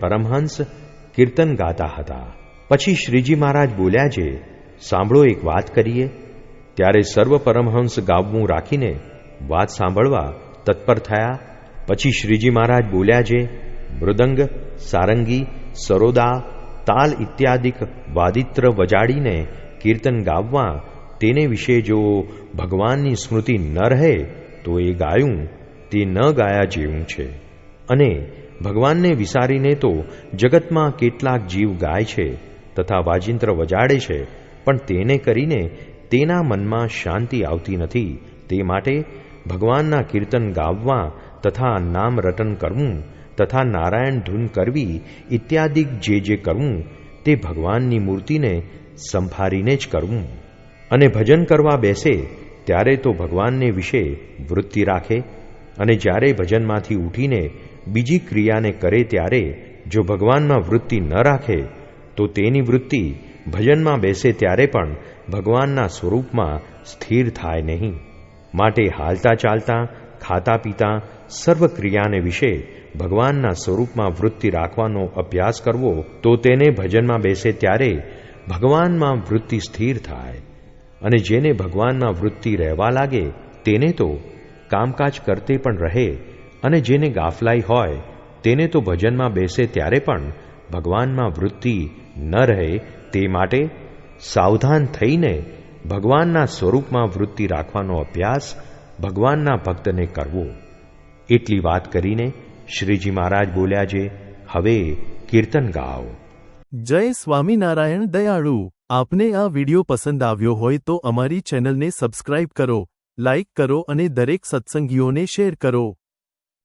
પરમહંસ કીર્તન ગાતા હતા. પછી શ્રીજી મહારાજ બોલ્યા છે સાંભળો એક વાત કરીએ. ત્યારે સર્વ પરમહંસ ગાવવું રાખીને વાત સાંભળવા તત્પર થયા. પછી શ્રીજી મહારાજ બોલ્યા છે મૃદંગ, સારંગી, સરોદા, તાલ ઇત્યાદિક વાદિત્ર વજાડીને કીર્તન ગાવવા તેને વિશે જો ભગવાનની સ્મૃતિ ન રહે, તો એ ગાયું તે ન ગાયા જેવું છે. અને ભગવાનને વિસારીને તો જગતમાં કેટલાક જીવ ગાય છે તથા વાજિંત્ર વજાડે છે, પણ તેને કરીને તેના મનમાં શાંતિ આવતી નથી. તે માટે ભગવાનના કીર્તન ગાવવા તથા નામ રટન કરવું તથા નારાયણ ધૂન કરવી ઇત્યાદિક જે જે કરવું તે ભગવાનની મૂર્તિને સંભારીને જ કરવું. અને ભજન કરવા બેસે ત્યારે તો ભગવાનને વિશે વૃત્તિ રાખે અને જ્યારે ભજનમાંથી ઉઠીને બીજી ક્રિયાને કરે ત્યારે જો ભગવાનમાં વૃત્તિ ન રાખે, તો તેની વૃત્તિ ભજનમાં બેસે ત્યારે પણ ભગવાનના સ્વરૂપમાં સ્થિર થાય નહીં. માટે હાલતા ચાલતા, ખાતા પીતા, સર્વ ક્રિયાને વિશે ભગવાનના સ્વરૂપમાં વૃત્તિ રાખવાનો અભ્યાસ કરવો, તો તેને ભજનમાં બેસે ત્યારે ભગવાનમાં વૃત્તિ સ્થિર થાય. અને જેને ભગવાનમાં વૃત્તિ રહેવા લાગે, તેને તો કામકાજ કરતે પણ રહે અને જેને ગાફલાઈ હોય, તેને તો ભજનમાં બેસે ત્યારે પણ ભગવાનમાં વૃત્તિ ન રહે તે માટે સાવધાન થઈને ભગવાનના સ્વરૂપમાં વૃત્તિ રાખવાનો અભ્યાસ ભગવાનના ભક્તને કરવો. એટલી વાત કરીને શ્રીજી મહારાજ બોલ્યા છે, હવે કીર્તન ગાઓ. જય સ્વામિનારાયણ દયાળુ. આપને આ વિડિયો પસંદ આવ્યો હોય તો અમારી ચેનલને સબસ્ક્રાઇબ કરો, લાઇક કરો અને દરેક સત્સંગીઓને શેર કરો.